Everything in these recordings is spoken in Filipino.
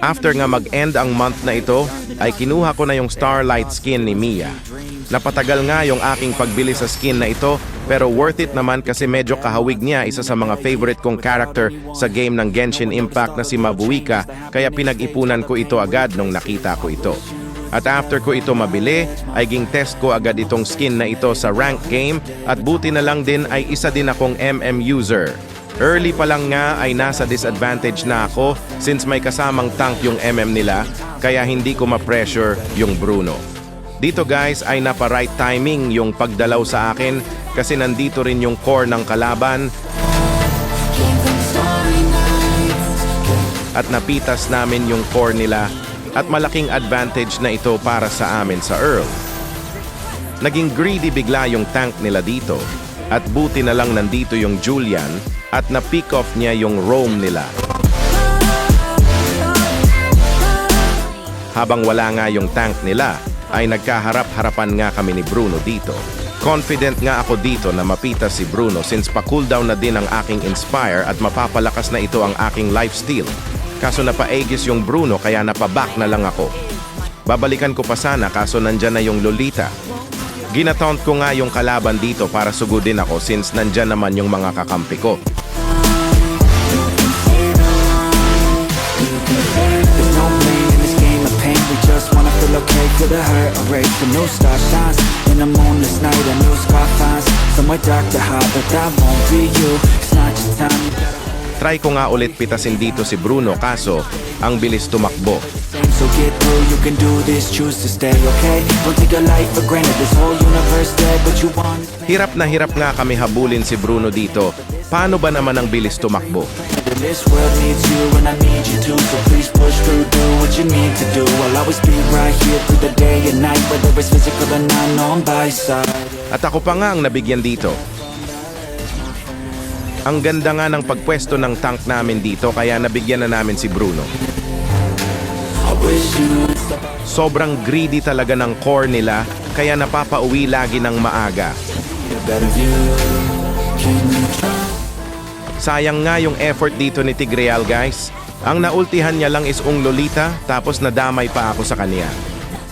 After nga mag-end ang month na ito, ay kinuha ko na yung Starlight skin ni Mia. Napatagal nga yung aking pagbili sa skin na ito, pero worth it naman kasi medyo kahawig niya isa sa mga favorite kong character sa game ng Genshin Impact na si Mabuika, kaya pinag-ipunan ko ito agad nung nakita ko ito. At after ko ito mabili, ay ging test ko agad itong skin na ito sa rank game at buti na lang din ay isa din akong MM user. Early pa lang nga ay nasa disadvantage na ako since may kasamang tank yung MM nila kaya hindi ko ma-pressure yung Bruno. Dito guys ay napa-right timing yung pagdalaw sa akin kasi nandito rin yung core ng kalaban at napitas namin yung core nila at malaking advantage na ito para sa amin sa Earl. Naging greedy bigla yung tank nila dito at buti na lang nandito yung Julian at na-pick off niya yung roam nila. Habang wala nga yung tank nila, ay nagkaharap-harapan nga kami ni Bruno dito. Confident nga ako dito na mapita si Bruno since pa-cooldown na din ang aking Inspire at mapapalakas na ito ang aking lifesteal. Kaso napa-aegis yung Bruno kaya napaback na lang ako. Babalikan ko pa sana kaso nandyan na yung Lolita. Ginataunt ko nga yung kalaban dito para sugudin ako since nandyan naman yung mga kakampi ko. The hurt Erase the new star shines In a moonless night, a new scar finds Somewhere dark to hide, but that won't be you It's not just time, Try ko nga ulit pitasin dito si Bruno kaso ang bilis tumakbo. So get through, you can do this, choose to stay, okay? Don't take your life for granted This whole universe dead, but you want Hirap na hirap nga kami habulin si Bruno dito. Paano ba naman ang bilis tumakbo? This world needs you and I need you too So please push through, do what you need to do always be right here through the day and night Whether it's physical or not, no, I'm by side At ako pa nga ang nabigyan dito. Ang ganda nga ng pagpwesto ng tank namin dito kaya nabigyan na namin si Bruno. Sobrang greedy talaga ng core nila kaya napapauwi lagi ng maaga. Sayang nga yung effort dito ni Tigreal guys. Ang naultihan niya lang is Ung Lolita tapos nadamay pa ako sa kanya.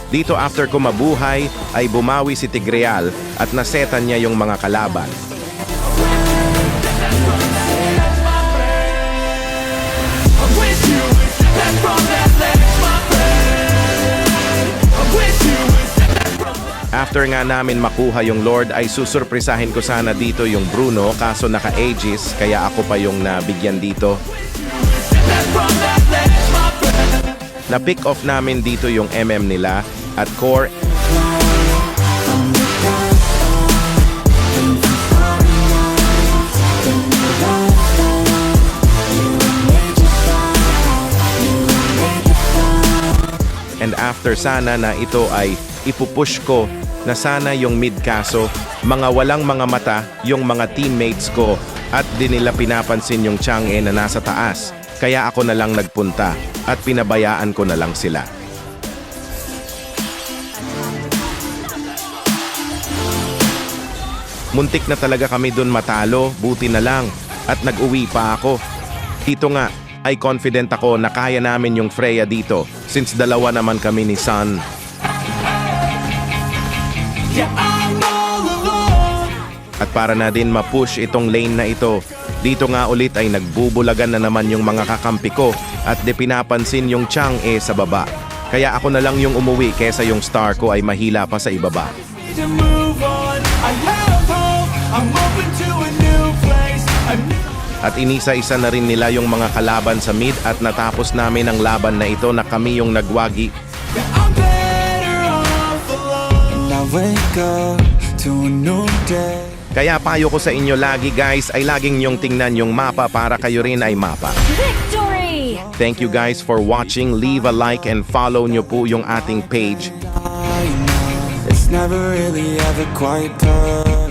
Dito after ko mabuhay ay bumawi si Tigreal at nasetan niya yung mga kalaban. After nga namin makuha yung Lord ay susurpresahin ko sana dito yung Bruno kaso naka-aegis kaya ako pa yung nabigyan dito. Na-pick off namin dito yung MM nila at core And after sana na ito ay ipupush ko na sana yung mid kaso, mga walang mga mata yung mga teammates ko at di nila pinapansin yung Chang'e na nasa taas. Kaya ako na lang nagpunta at pinabayaan ko na lang sila. Muntik na talaga kami dun matalo, buti na lang. At nag-uwi pa ako. Dito nga, ay confident ako na kaya namin yung Freya dito since dalawa naman kami ni Sun. At para na din ma-push itong lane na ito, dito nga ulit ay nagbubulagan na naman yung mga kakampi ko at di pinapansin yung Chang E sa baba. Kaya ako na lang yung umuwi kesa yung star ko ay mahila pa sa ibaba. At inisa-isa na rin nila yung mga kalaban sa mid at natapos namin ang laban na ito na kami yung nagwagi. I'm Kaya payo ko sa inyo lagi guys ay laging yung tingnan yung mapa para kayo rin ay mapa. Victory! Thank you guys for watching. Leave a like and follow nyo po yung ating page. It's never really ever quite perfect